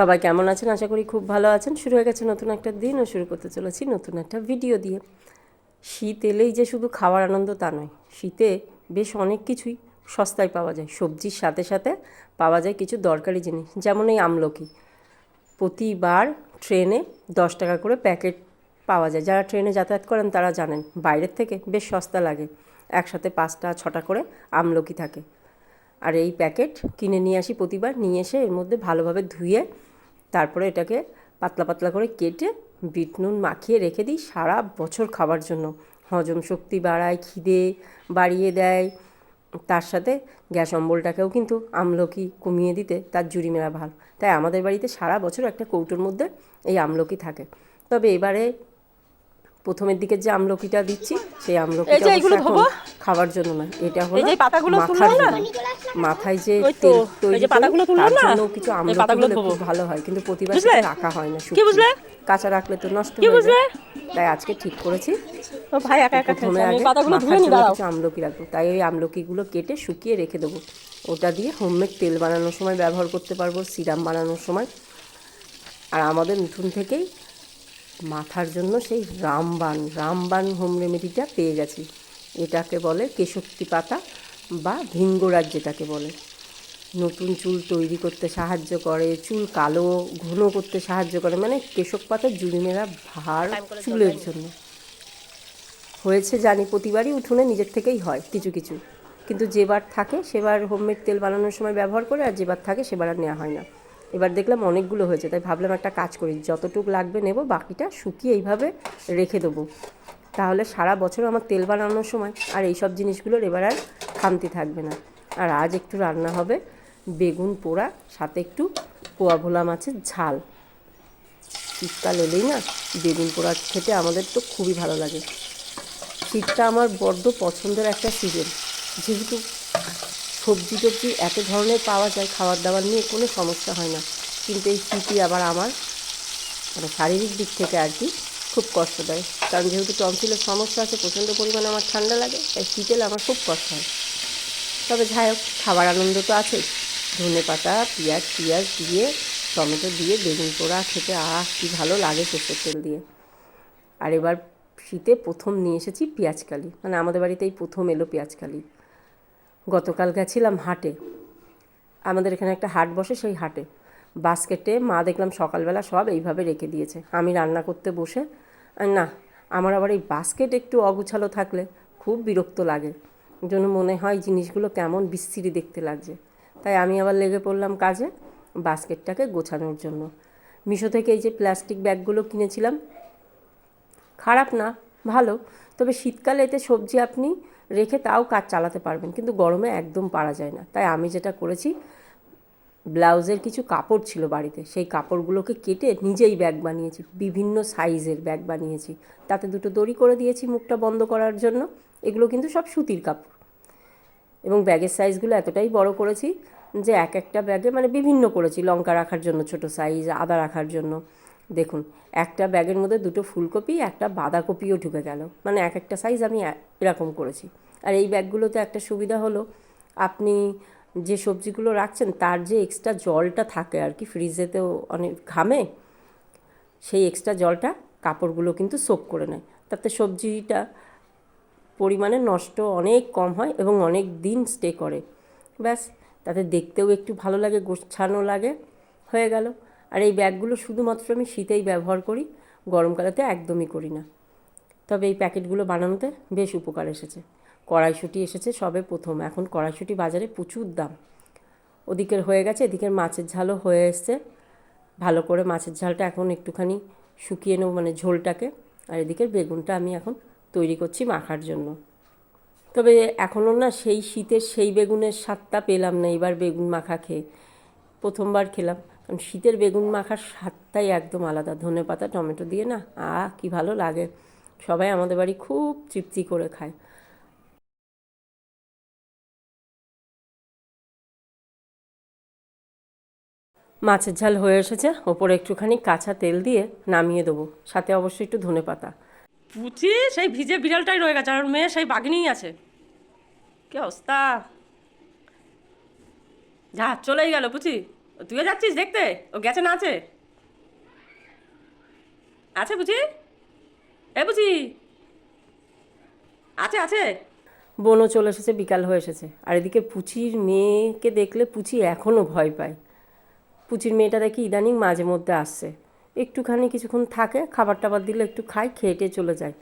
সবাই কেমন আছেন? আশা করি খুব ভালো আছেন। শুরু হয়ে গেছে নতুন একটা দিন ও শুরু করতে চলেছি নতুন একটা ভিডিও দিয়ে। শীত এলেই যে শুধু খাওয়ার আনন্দ তা নয়, শীতে বেশ অনেক কিছুই সস্তায় পাওয়া যায়। সবজির সাথে সাথে পাওয়া যায় কিছু দরকারি জিনিস, যেমন এই আমলকি। প্রতিবার ট্রেনে দশ টাকা করে প্যাকেট পাওয়া যায়। যারা ট্রেনে যাতায়াত করেন তারা জানেন, বাইরের থেকে বেশ সস্তা লাগে। একসাথে পাঁচটা, ছটা করে আমলকি থাকে। আর এই প্যাকেট কিনে নিয়ে আসি প্রতিবার, নিয়ে এসে এর মধ্যে ভালোভাবে ধুয়ে তারপরে এটাকে পাতলা পাতলা করে কেটে বিট নুন মাখিয়ে রেখে দিই সারা বছর খাবার জন্য। হজম শক্তি বাড়ায়, খিদে বাড়িয়ে দেয়। তার সাথে গ্যাস অম্বলটাকেও কিন্তু আমলকি কমিয়ে দিতে তার জুড়ি মেলা ভালো তাই আমাদের বাড়িতে সারা বছর একটা কৌটোর মধ্যে এই আমলকি থাকে। তবে এবারে প্রথমের দিকে যে আমলকিটা দিচ্ছি সেই আমলকিটা? খাবার জন্য না এটা হলো এই যে পাতাগুলো মাথার না? জন্য। মাথায় যে তেল এই তৈরি না? জন্য কিছু আমলকি হলে। খুব ভালো হয় কিন্তু প্রতিবার? রাখা হয় না কি শুকিয়ে। বুঝলে? কাঁচা রাখলে তো নষ্ট কি হয়ে বুঝলে? যায় তাই আজকে ঠিক করেছি ও ভাই একা একা প্রথমে আগে কিছু আমলকি রাখব তাই ওই আমলকিগুলো কেটে শুকিয়ে রেখে দেবো ওটা দিয়ে হোমমেড তেল বানানোর সময় ব্যবহার করতে পারব সিরাম বানানোর সময় আর আমাদের উঠুন থেকেই মাথার জন্য সেই রামবান রামবান হোম রেমেডিটা পেয়ে গেছি। এটাকে বলে কেশক্তি পাতা বা ভিঙ্গরাজ যেটাকে বলে। নতুন চুল তৈরি করতে সাহায্য করে চুল কালো ঘন করতে সাহায্য করে। মানে কেশক পাতার জুড়িমেরা ভার চুলের জন্য। হয়েছে জানি প্রতিবারই উঠোনে নিজের থেকেই হয় কিছু কিছু। কিন্তু যেবার থাকে সেবার হোমমেড তেল বানানোর সময় ব্যবহার করে আর যেবার থাকে সেবার আর নেওয়া হয় না। এবার দেখলাম অনেকগুলো হয়েছে, তাই ভাবলাম একটা কাজ করি, যতটুক লাগবে নেব, বাকিটা শুকিয়ে এইভাবে রেখে দেবো। তাহলে সারা বছর আমার তেল বানানোর সময় আর এইসব জিনিসগুলোর এবার আর খামতি থাকবে না। আর আজ একটু রান্না হবে, বেগুন পোড়া, সাথে একটু পোয়া ভোলা মাছের ঝাল। শীতকাল এলেই না, বেগুন পোড়া খেতে আমাদের তো খুবই ভালো লাগে। শীতটা আমার বড্ড পছন্দের একটা সিজন যেহেতু সবজি টবজি এত ধরনের পাওয়া যায় খাবার দাবার নিয়ে কোনো সমস্যা হয় না। কিন্তু এই শীতই আবার আমার মানে শারীরিক দিক থেকে আর কি, খুব কষ্ট দেয় কারণ যেহেতু টনসিলের সমস্যা আছে, প্রচণ্ড পরিমাণে আমার ঠান্ডা লাগে, তাই শীতেল আমার খুব কষ্ট হয়। তবে যাই হোক, খাবার আনন্দ তো আছে ধনে পাতা, পেঁয়াজ পেঁয়াজ দিয়ে, টমেটো দিয়ে, বেগুন পোড়া খেতে আহ, কী ভালো লাগে সর্ষের তেল দিয়ে। আর এবার শীতে প্রথম নিয়ে এসেছি পেঁয়াজকালি মানে আমাদের বাড়িতেই প্রথম এলো পেঁয়াজকালি গতকাল গেছিলাম হাটে। আমাদের এখানে একটা হাট বসে, সেই হাটে। বাস্কেটে মা দেখলাম সকালবেলা সব এইভাবে রেখে দিয়েছে। আমি রান্না করতে বসে না, আমার আবার এই বাস্কেট একটু অগুছালো থাকলে খুব বিরক্ত লাগে। জন্য মনে হয় জিনিসগুলো কেমন বিস্তৃতি দেখতে লাগছে। তাই আমি আবার লেগে পড়লাম কাজে বাস্কেটটাকে গোছানোর জন্য। মিশো থেকে এই যে প্লাস্টিক ব্যাগগুলো কিনেছিলাম, খারাপ না, ভালো। তবে শীতকালে এতে সবজি আপনি রেখে তাও কাজ চালাতে পারবেন, কিন্তু গরমে একদম পারা যায় না। তাই আমি যেটা করেছি, ব্লাউজের কিছু কাপড় ছিল বাড়িতে, সেই কাপড়গুলোকে কেটে নিজেই ব্যাগ বানিয়েছি, বিভিন্ন সাইজের ব্যাগ বানিয়েছি। তাতে দুটো দড়ি করে দিয়েছি মুখটা বন্ধ করার জন্য, এগুলো কিন্তু সব সুতির কাপড়। এবং ব্যাগের সাইজগুলো এতটাই বড় করেছি যে এক একটা ব্যাগে মানে বিভিন্ন করেছি, লঙ্কা রাখার জন্য ছোট সাইজ, আদা রাখার জন্য। দেখুন, একটা ব্যাগের মধ্যে দুটো ফুলকপি, একটা বাঁধাকপিও ঢুকে গেল। মানে এক একটা সাইজ আমি এরকম করেছি। আর এই ব্যাগগুলোতে একটা সুবিধা হলো, আপনি যে সবজিগুলো রাখছেন, তার যে এক্সট্রা জলটা থাকে আর কি ফ্রিজেতেও অনেক ঘামে, সেই এক্সট্রা জলটা কাপড়গুলো কিন্তু সোক করে নেয়। তাতে সবজিটা পরিমাণে নষ্ট অনেক কম হয় এবং অনেক দিন স্টে করে। ব্যাস, তাতে দেখতেও একটু ভালো লাগে, গোছানো লাগে, হয়ে গেল। আর এই ব্যাগগুলো শুধুমাত্র আমি শীতেই ব্যবহার করি গরমকালেতে একদমই করি না। তবে এই প্যাকেটগুলো বানানোতে বেশ উপকার এসেছে। কড়াইশুঁটি এসেছে সবে প্রথম। এখন কড়াইশুঁটি বাজারে প্রচুর দাম। ওদিকের হয়ে গেছে, এদিকের মাছের ঝালও হয়ে এসছে। ভালো করে মাছের ঝালটা এখন একটুখানি শুকিয়ে নেব মানে ঝোলটাকে। আর এদিকের বেগুনটা আমি এখন তৈরি করছি মাখার জন্য। তবে এখনও না সেই শীতের সেই বেগুনের স্বাদটা পেলাম না, এবার বেগুন মাখা খেয়ে। প্রথমবার খেলাম। কারণ শীতের বেগুন মাখার স্বাদটাই একদম আলাদা। ধনে পাতা, টমেটো দিয়ে না, আহ, কি ভালো লাগে। সবাই আমাদের বাড়ি খুব তৃপ্তি করে খায়। মাছের ঝাল হয়ে এসেছে, ওপরে একটুখানি কাঁচা তেল দিয়ে নামিয়ে দেবো, সাথে অবশ্যই একটু ধনে পাতা। পুচি সেই ভিজে বিড়ালটাই রয়ে গেছে, আর মেয়ে সেই বাঘিনীই আছে। কি অবস্থা? যা, চলেই গেল পুচি তুইও যাচ্ছিস দেখতে? ও গেছে না আছে? আছে বুঝি? এ বুঝি? আছে আছে। বোনও চলে এসেছে, বিকাল হয়ে এসেছে। আর এদিকে পুচির মেয়েকে দেখলে পুচি এখনও ভয় পায়। পুচির মেয়েটা দেখি ইদানিং মাঝে মধ্যে আসছে। একটুখানি কিছুক্ষণ থাকে খাবার টাবার দিলে একটু খায় খেয়ে চলে যায়।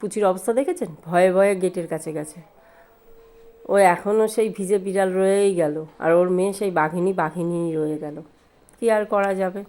পুচির অবস্থা দেখেছেন? ভয়ে ভয়ে গেটের কাছে গেছে। ও এখনও সেই ভিজে বিড়াল রয়েই গেল। আর ওর মেয়ে সেই বাঘিনী বাঘিনী রয়ে গেল। কি আর করা যাবে?